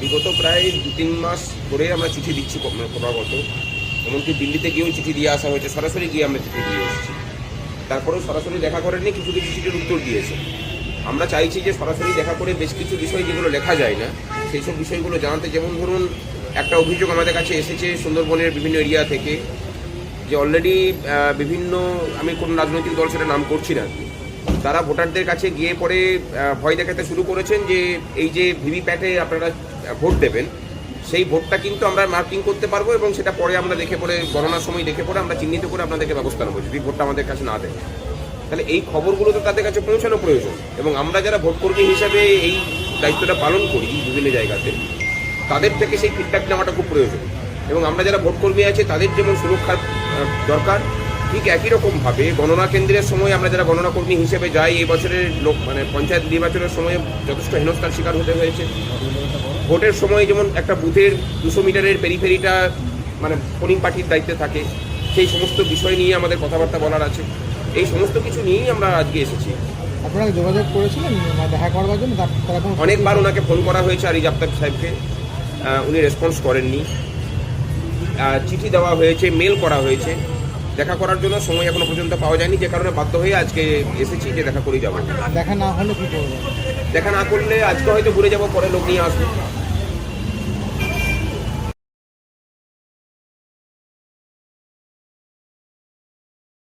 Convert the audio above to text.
বিগত প্রায় দু তিন মাস ধরে আমরা চিঠি দিচ্ছি ক্রম- ক্রমাগত। এমনকি দিল্লিতে গিয়েও চিঠি দিয়ে আসা হয়েছে, সরাসরি গিয়ে আমরা চিঠি দিয়ে এসেছি। তারপরেও সরাসরি দেখা করেনি, কিছু কিছু চিঠির উত্তর দিয়েছে। আমরা চাইছি যে সরাসরি দেখা করে বেশ কিছু বিষয় যেগুলো লেখা যায় না, সেই সব বিষয়গুলো জানাতে। যেমন ধরুন, একটা অভিযোগ আমাদের কাছে এসেছে সুন্দরবনের বিভিন্ন এরিয়া থেকে, যে অলরেডি বিভিন্ন, আমি কোন রাজনৈতিক দল সেটা নাম করছি না তারা ভোটারদের কাছে গিয়ে পরে ভয় দেখাতে শুরু করেছেন যে এই যে ভিভিপ্যাটে আপনারা ভোট দেবেন, সেই ভোটটা কিন্তু আমরা মার্কিং করতে পারব এবং সেটা পরে আমরা দেখে পরে, গণনার সময় দেখে পরে আমরা চিহ্নিত করে আপনাদেরকে ব্যবস্থা নেব, যদি ভোটটা আমাদের কাছে না দেয়। তাহলে এই খবরগুলো তো তাদের কাছে পৌঁছানো প্রয়োজন এবং আমরা যারা ভোটকর্মী হিসাবে এই দায়িত্বটা পালন করি বিভিন্ন জায়গাতে, তাদের থেকে সেই ফিডব্যাক নেওয়াটা খুব প্রয়োজন। এবং আমরা যারা ভোটকর্মী আছে, তাদের যেমন সুরক্ষার দরকার ঠিক একই রকমভাবে গণনা কেন্দ্রের সময় আমরা যারা গণনা কর্মী হিসেবে যাই এই বছরের লোক মানে পঞ্চায়েত নির্বাচনের সময় যথেষ্ট হেনস্থার শিকার হতে হয়েছে। ভোটের সময় যেমন একটা বুথের দুশো মিটারের পেরিফেরিটা মানে পোলিং পার্টির দায়িত্বে থাকে সেই সমস্ত বিষয় নিয়ে আমাদের কথাবার্তা বলার আছে। এই সমস্ত কিছু নিয়েই আমরা আজকে এসেছি। আপনারা যোগাযোগ করেছিলেন? মানে দেখা করবার জন্য? অনেকবার ওনাকে ফোন করা হয়েছে আরিজ আফতাব সাহেবকে। উনি রেসপন্স করেননি। চিঠি দেওয়া হয়েছে মেল করা হয়েছে। দেখা করার জন্য সময় এখনও পর্যন্ত পাওয়া যায়নি যে কারণে বাধ্য হয়ে আজকে এসেছি যে দেখা করেই যাব। দেখা না হলে কি করব? দেখা না করলে আজকে হয়তো ঘুরে যাব পরে লোক নিয়ে আসব।